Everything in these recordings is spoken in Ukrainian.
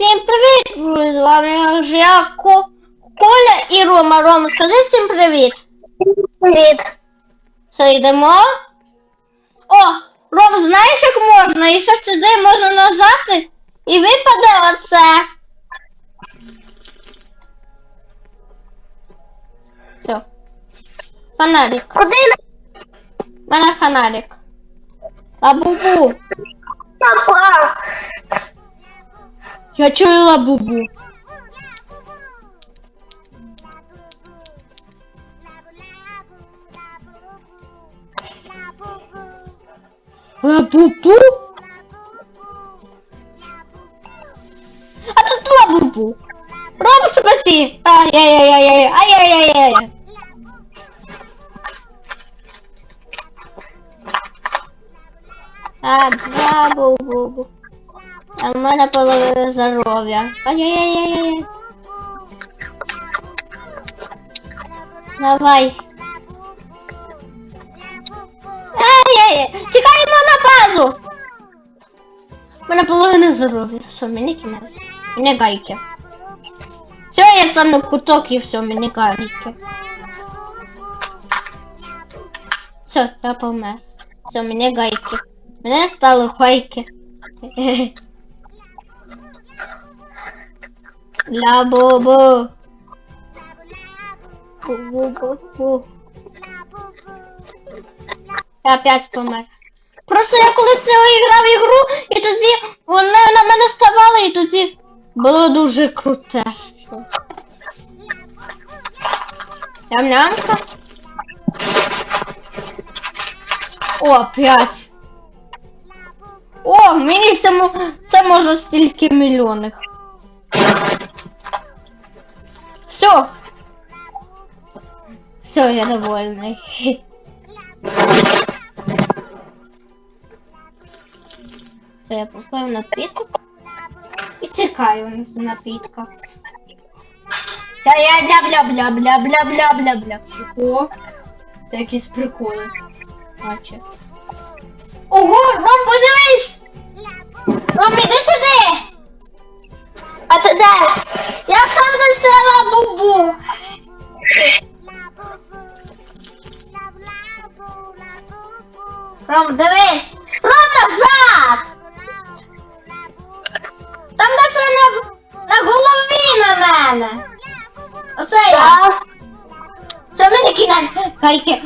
Всім привіт! друзі! З вами я Ко- Коля і Рома. Рома, скажи всім привіт. Привіт. Все, йдемо. О, Ром, знаєш, як можна? І ще сюди можна нажати і випаде оце. Все. Фонарик. Куди У мене фонарик. Лабубу. напав? Я чую лабубу. Лабубу? А тут лабубу. Ром, спаси. Ай-яй-яй-яй. Ай-яй-яй-яй. Так, лабубу. А в мене половина здоров'я. Ай-яй-яй-яй. Давай. Ай-яй-яй. Тікаємо на базу. У мене половина здоров'я. Все, мені кінець. Мені гайки. Все, я сам куток і все, мені гайки. Все, я помер. Все, мені гайки. Мене стало гайки. Ля бобо. Бу-бу-бу-бу. Я опять помер. Просто я колись грав ігру, і тоді вони на мене ставали, і тоді було дуже круте. що. Ням-нямка. О, п'ять. О, мені само, це може стільки мільйонів. Все. Все, я довольний. Все, я попив напіток і чекаю на напітка. Це я бля-бля-бля-бля-бля-бля-бля-бля. О, це якісь приколи. Бачу. Ого, Ром, подивись! Ром, іди сюди! А ти де? Я сам достала бубу. Ром, дивись! Ром назад! Там де це на, на голові на мене. Оце я. Що мені кидать? Кайки.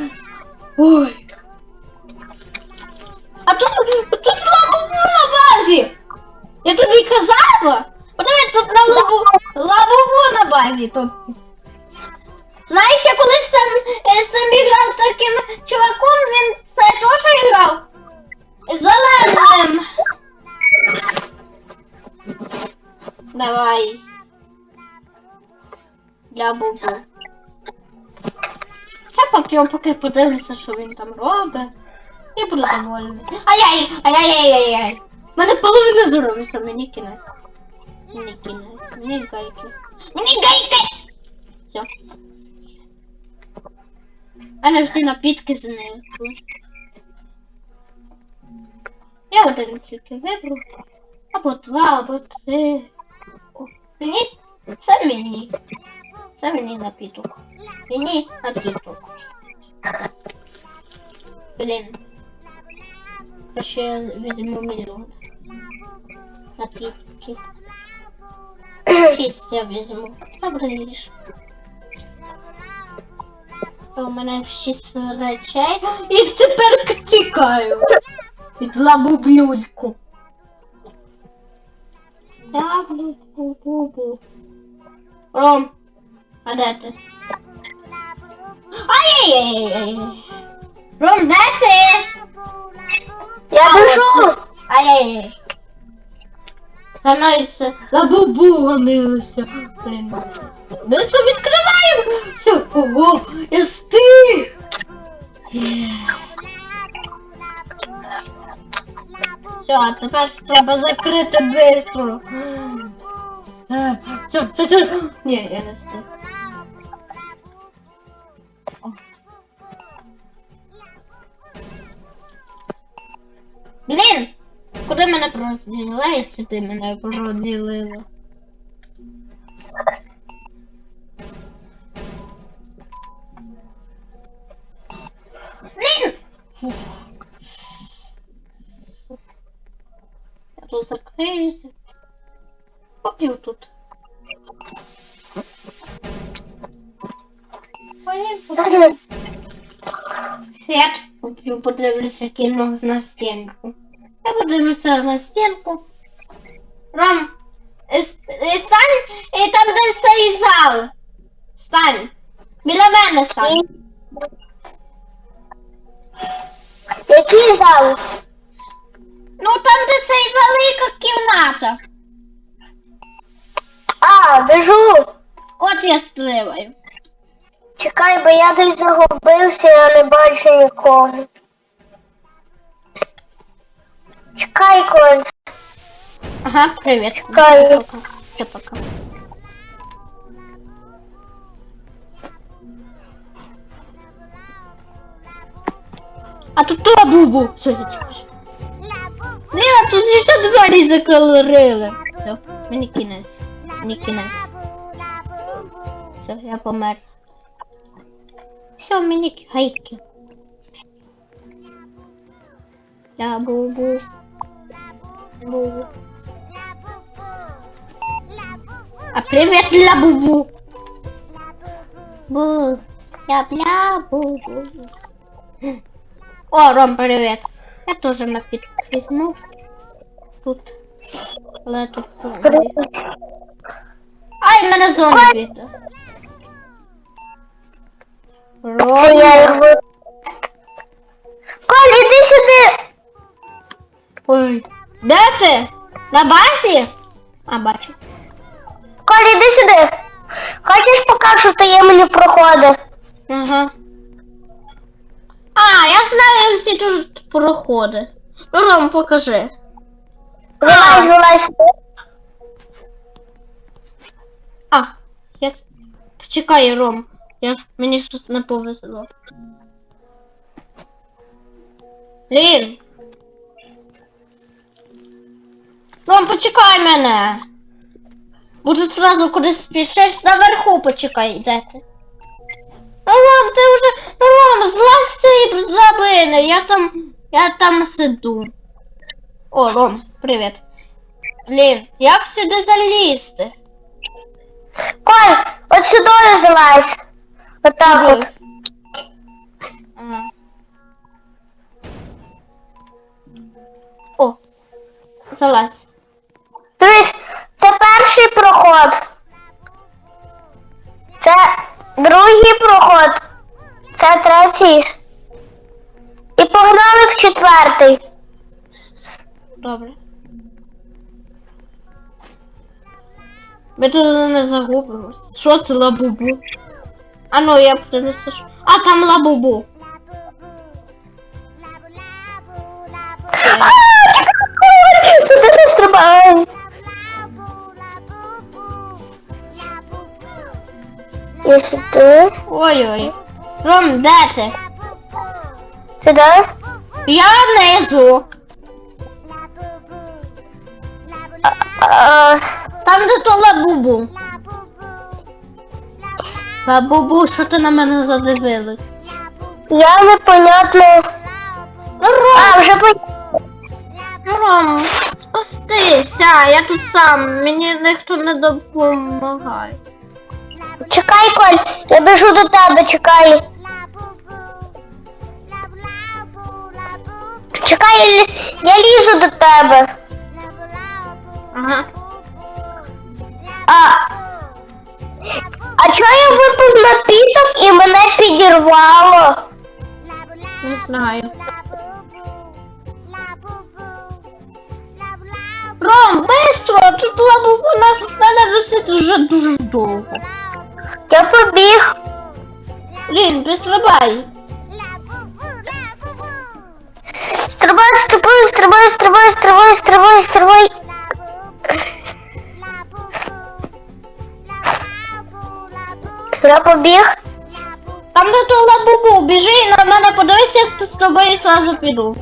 Ой. А тут, тут лабубу на базі. Я тобі казала? Подивись, тут на лабу, лабубу на базі тут. Знаєш, я колись сам, е, сам грав таким чуваком, він це теж грав. Зеленим. Давай. Для бубу. Я поки, поки подивлюся, що він там робить. Я буду довольний. Ай-яй! Ай-яй-яй-яй-яй! Мене половина здоров'я, мені кінець. Мені кінець, мені гайки. Мені гайки! Все. Мене всі напітки зникли. Я один тільки вибрав. Або два, або три. Мені це мені. Це мені напіток. Мені напіток. Блін. Короче, я візьму мільйон. Напітки. Шість я візьму. Забереш. У мене шість речей. І тепер тікаю. Від лабублюльку. Лабу-бу-бу-бу. Ром, а де ти? Ай-яй-яй-яй. Ром, де ти? Я пишу. Ай-яй-яй. Становиться лабубонився. Блін. Быстро відкриваємо. Все, ого, я стиг. Все, а тепер треба закрити быстро. Е, Все, все, все. Ні, я не стиг. О. Блін! Куди мене проділила, якщо ти мене проділила? Я тут закриюся. Попів тут. Свет, попів подивлюся кіно на стінку. Я подивлюся на стінку. Ром, е, с- е, стань е, там, де цей зал. Стань. Біля мене стань. Який зал? Ну там, де цей велика кімната. А, біжу. От я стриваю. Чекай, бо я десь загубився, я не бачу нікого. Чекай, Коль. Ага, привіт. Чекаю. Пока. Все, пока. А тут то бубу. Все, я тікаю. Ліна, тут ще двері закрили. Все, мені кінець. Мені кінець. Все, я помер. Все, мені гайки. Я бубу. Бубу. А привет, ля бубу. Бу. Я бля бубу. О, Ром, привет. Я тоже напиток возьму. Тут. Але тут зомбі. Ай, мене зомбі. Я Ром. його. Коль, іди сюди. Ой. Де ти? На базі? А, бачу. Коль, іди сюди. Хочеш покажу таємні проходи? Ага. А, я знаю всі тут проходи. Ну, Ром, покажи. Вилазь, вилазь. А, я... с- Почекай, Ром. Я... ж- Мені щось не повезло. Лін. Ром, почекай мене. Буде зразу кудись спішиш, наверху почекай, де ти. Ну, Ром, ти вже... Ну, Ром, злазь з цієї драбини, я там... Я там сиду. О, Ром, привіт. Лін, як сюди залізти? Коль, от сюди залазь. От. Ага. О, залазь. Дивись, це перший проход. Це другий проход. Це третій. І погнали в четвертий. Добре. Ми тут не загубимось. Що це лабубу? А ну я що- А там лабубу. А, чекай, Туди не стрибай. І сюди. Ой-ой. Ром, де ти? Сюди. Я внизу. А, Там де то лабубу. Лабубу, що ти на мене задивилась? я непонятно. Ну, Ром, А, вже по... Ром, спустися, я тут сам, мені ніхто не допомагає. Чекай, Коль, я біжу до тебе, чекай. Чекай, я, лізу до тебе. Ага. А, а чого я випив напіток і мене підірвало? Не знаю. Ром, быстро! Тут лабубу на мене висить вже дуже довго. Я побіг. Блін, пристрибай. Стрибай, стрибай, стрибай, стрибай, стрибай, стрибай, стрибай. Я побіг. Там де то лабубу, біжи і на мене подивися, я з тобою сразу піду.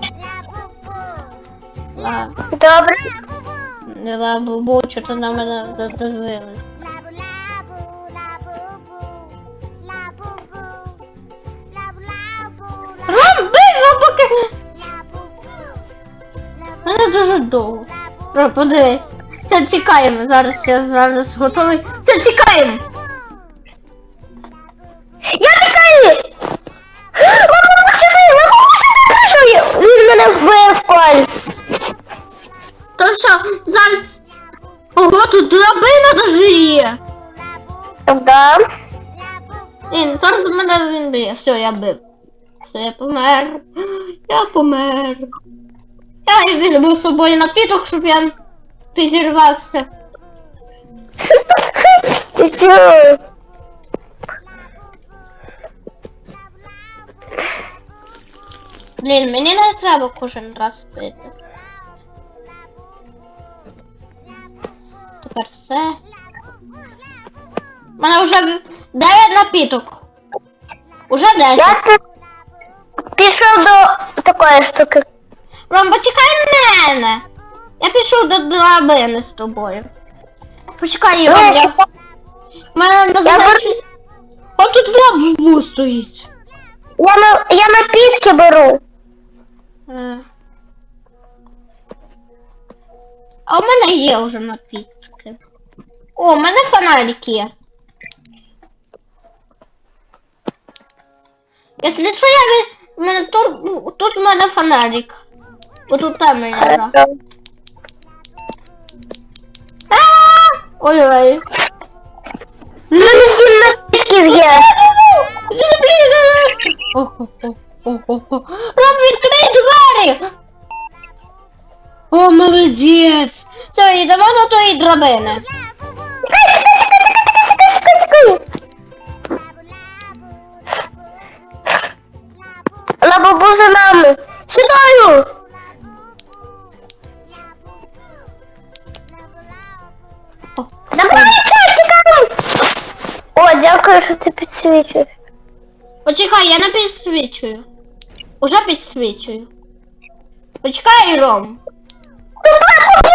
Добре. Не лабубу, що ти на мене задивилась. Ром, біго, поки. Мене дуже довго. Бро, подивись. Все, тікаємо. Зараз я зараз готовий. Все, тікаємо. Я тікаю! Лабубу сюди! Лабубу сюди прийшов! Він мене вбив, Коль! То що, зараз. Ого, тут драбина даже є. Да. Він, зараз мене він б'є. Все, я бив. Все, я помер. Я помер. Я візьму з собою напіток, щоб я підірвався. Ти чого? Блін, мені не треба кожен раз пити. Тепер все. У мене вже 9 напіток. Уже 10. Я пішов до такої штуки. Ром, почекай мене. Я пішов до драбини з тобою. Почекай, Ром, я... У мене на задачі... А тут лабу стоїть. Я на я напітки беру. Е. А у мене є вже напітки. О, у мене фонарик є. Якщо що я. У мене тут, ну, тут у мене фонарик. Отут там мене. Ой-ой. У мене сім напітків є. Ром, відкрий двері! О, молодець! Все, йдемо до тої драбини. О, Забирайся, тікаємо. О, дякую, що ти підсвічуєш. Почекай, я не підсвічую. Уже підсвічую. Почекай, Ром. Тут лабубу,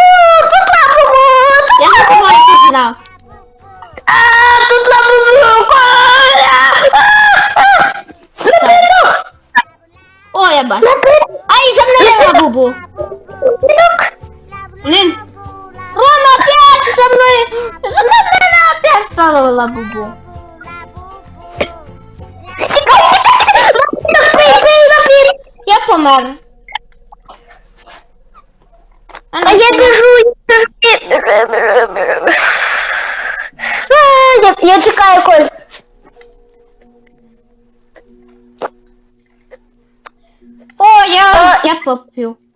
тут тут Я пізнав. А, тут а. О, я бачу. Лабубу. Блін. Рома опять со мной! За мною опять стала лабубу. Я помер.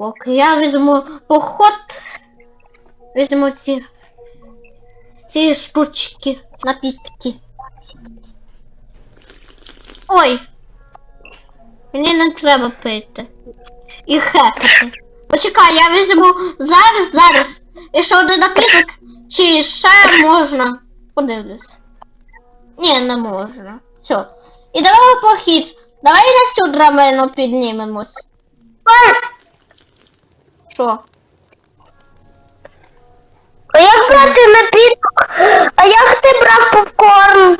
Поки я візьму поход. Візьму ці. Ці штучки, напітки. Ой. Мені не треба пити. І хекати. Почекай, я візьму зараз, зараз. І ще один напіток. Чи ще можна? Подивлюсь. Ні, не можна. Все. І давай похід. Давай на цю драбину піднімемось. Що? А як брати напіток? А як ти брав попкорн?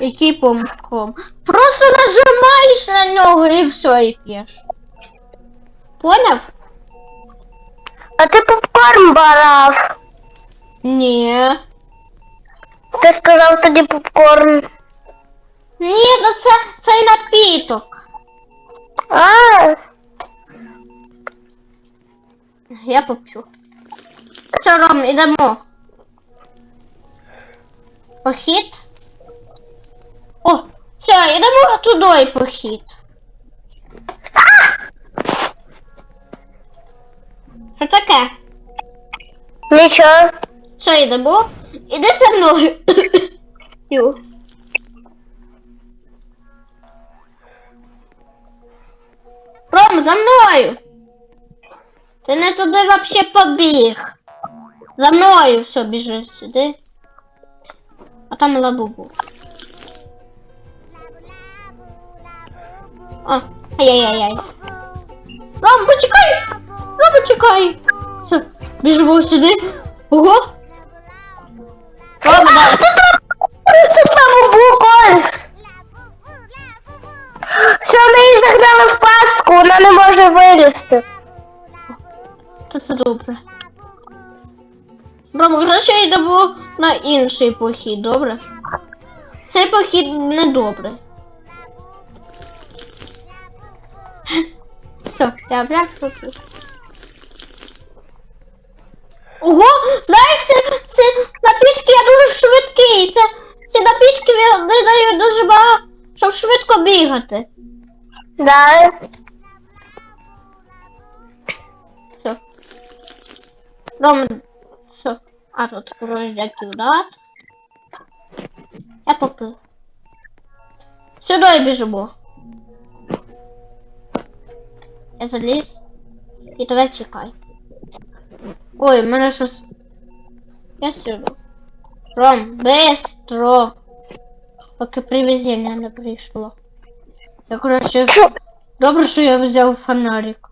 Який помком? Просто нажимаєш на нього і все, і п'єш. Поняв? А ти попкорн брав. Ні. Ти сказав тоді попкорн. Ні, то це цей напіток. А, Я поп'ю. Все, Ром, ідемо. Похід? О, все, ідемо туди похід. Що таке? нічого. Все, йдемо. Іди за мною. Ю. Ром, за мною. Ти не туди вообще побіг. За мною все, біжи сюди. А там лабубу. О, ай-яй-яй-яй. Ром, почекай! Ром, почекай! Все, біжимо сюди. Ого! Ром, да. Тут лабубу, ми її загнали в пастку, вона не може вилізти. То це добре. Ром, грошей йдемо на інший похід, добре? Цей похід не добре. Все, я пляж куплю. Ого, знаєш, це, це напітки я дуже швидкий. Це, це напітки дають дуже багато, щоб швидко бігати. Да. Ром, все. А тут порожняків, да? Я попив. Сюди біжимо. Я заліз. І тебе чекай. Ой, в мене щось. Я сюди. Ром, быстро. Поки привезення не прийшло. Я коротше. Добре, що я взяв фонарик.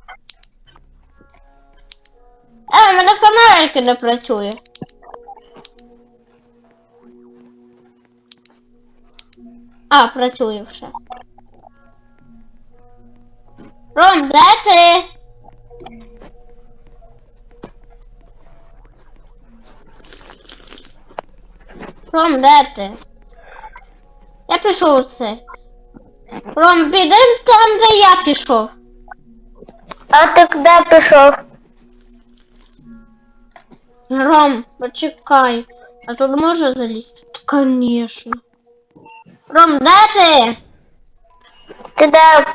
А, в мене фонарик не працює. А, працює вже. Ром, де ти? Ром, де ти? Я пішов це. Ром, підемо там, де я пішов. А ти куди пішов? Ром, почекай. А тут можна залізти? Конечно. Ром, де ти? Ти де?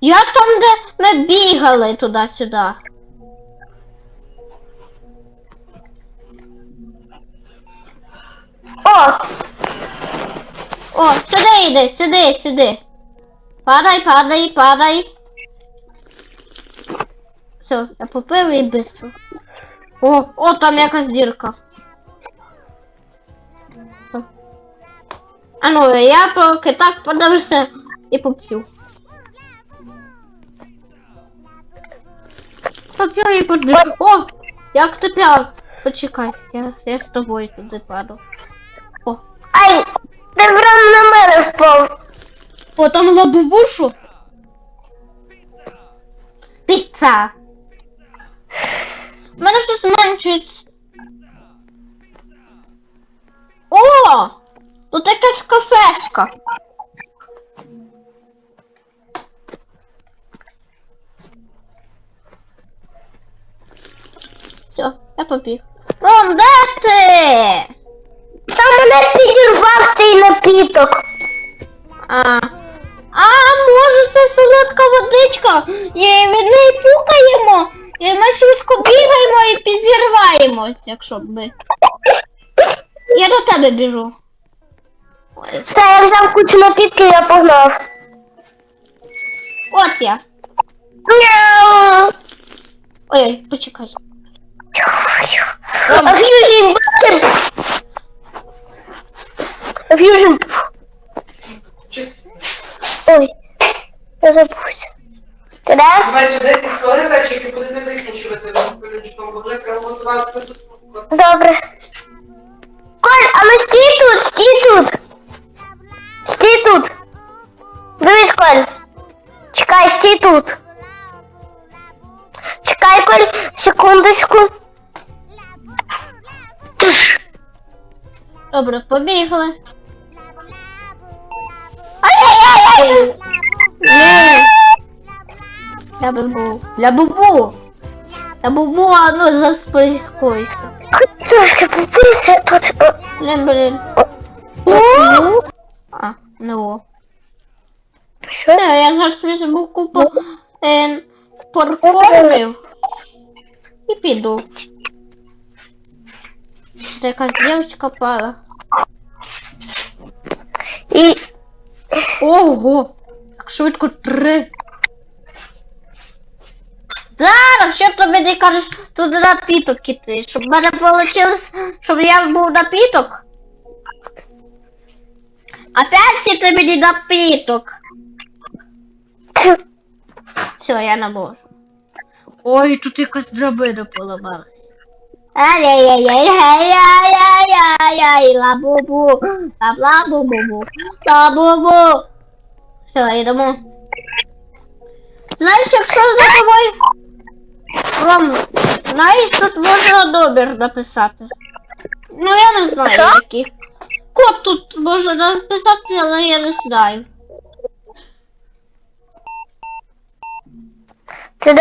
Я там, де ми бігали туди-сюди. О, О, сюди йди, сюди, сюди. Падай, падай, падай. Все, я попив і быстро. О, о, там якась дірка. А ну, я поки так подивлюся і поп'ю. Поп'ю і подивлюся. О, як ти п'яв. Почекай, я, я з тобою туди паду. О, ай, ти прям на мене впав. О, там лабубушу. Піца. Мене щось зменшується. О! Тут якась кафешка. Все, я побіг. Ром, де ти? Та мене підірвав цей напіток. А. А, може це солодка водичка. І від неї пукаємо. І ми швидко бігаємо і підірваємось, якщо б ми. Я до тебе біжу. Все, я взяв кучу напітків, я погнав. от я. Мяу. Ой, почекай. А фьюжн бакет. Фьюжн. Ой, я забувся. Ти де? Майже 10 хвилин зайчики будете закінчувати розповідачком, бо приготували тут. Добре. Коль, а ну стій тут, стій тут. Стій тут. Дивись, Коль. Чекай, стій тут. Чекай, Коль, секундочку. Тш. Добре, побігли. Ай-яй-яй-яй! Ні. Я бубу. Я бубу. Я бубу, а ну заспокойся. Трошки побився тут. О, Блін. Ну? А, ну. Що? Е, Я зараз візьму купу е, паркормів і піду. Це якась дівчинка пала. І Ого! Так швидко три. Зараз, що тобі не кажеш, туди напіток іти, щоб в мене вийшло, щоб я був напіток. Опять сіти мені напіток. Все, я не можу. Ой, тут якась драбина поламалась. Ай-яй-яй-яй-яй-яй-яй, ла-бу-бу, ла-бла-бу-бу-бу, ла-бу-бу. Все, йдемо. Знаєш, якщо за тобою. Ром, знаєш, тут можна добір написати. Ну я не знаю, Що? який. Код тут можна написати, але я не знаю. Ти?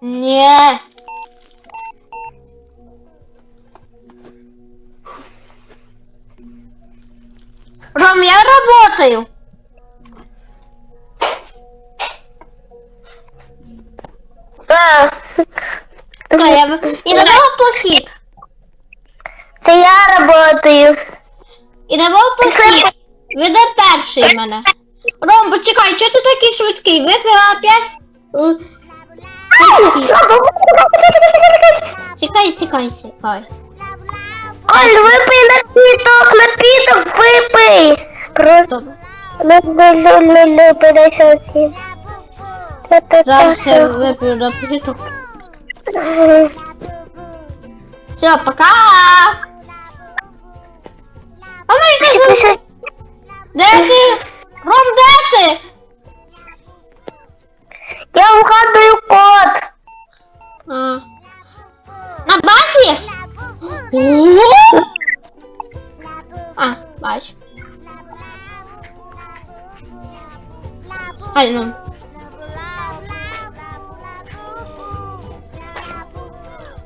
Не. Ром, я работаю. Перший мене. Ром, почекай, чого ти такий швидкий? Випила п'ять. е, Чекай, чекай, чекай. Коль, випий напіток, напіток, випий. Просто лю-лю-лю-лю, подайся оці. Зараз я вип'ю напиток. Все, пока. А не Де ти? Ром, де ти? Я вгадую код. А. На базі? А, бач. Ай, ну.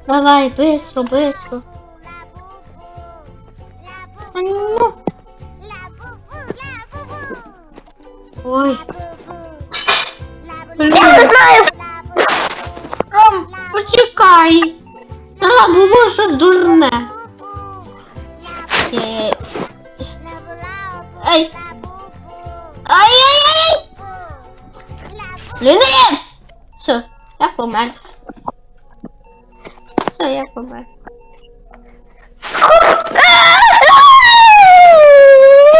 Давай, быстро, быстро. А ну. Ой. Я не знаю. Ром, почекай. Та було щось дурне. Е. Ай. Ай-яй-яй! Блін! Все, я помер. Все, я помер.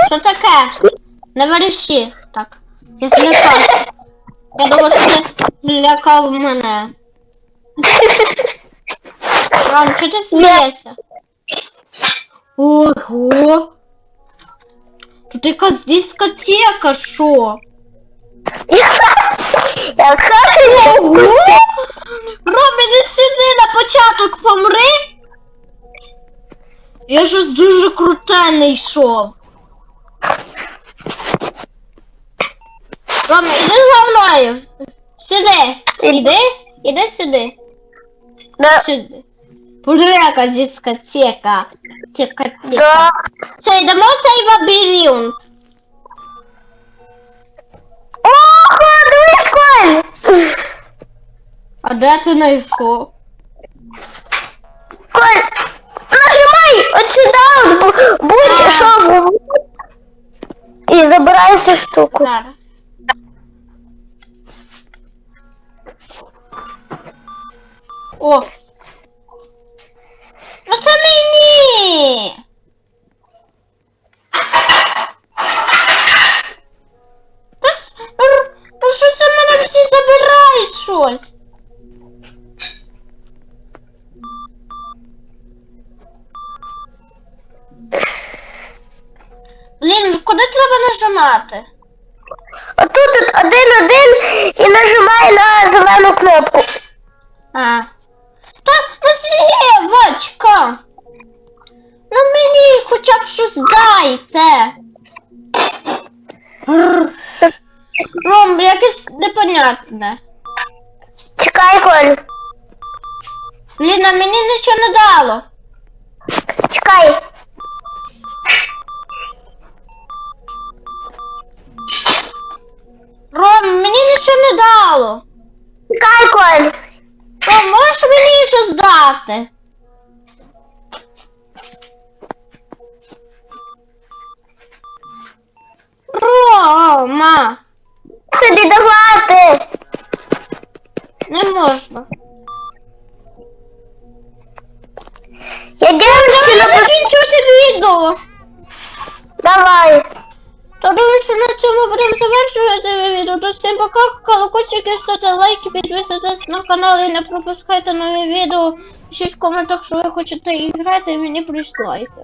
Що таке? Не верещи. Так. Я злякав. Я думав, що ти злякав мене. Ром, що ти смієшся? Ого! Тут якась дискотека, що? Я хочу Ого! Ром, іди сюди на початок помри. Я щось дуже круте не йшов. Ром, іди за мною. Сюди. Іди, іди сюди. Да. Сюди. Боже, яка дискотека. Тека-тека. Да. Все, йдемо в цей лабіринт. Ох, дивись, Коль. А де ти знайшов? Коль, нажимай от сюди, от, бу- будь що в- і забирай цю штуку. Зараз. О! sana не пропускайте нові відео. Пишіть в коментах, що ви хочете іграти, і мені прийшло лайки.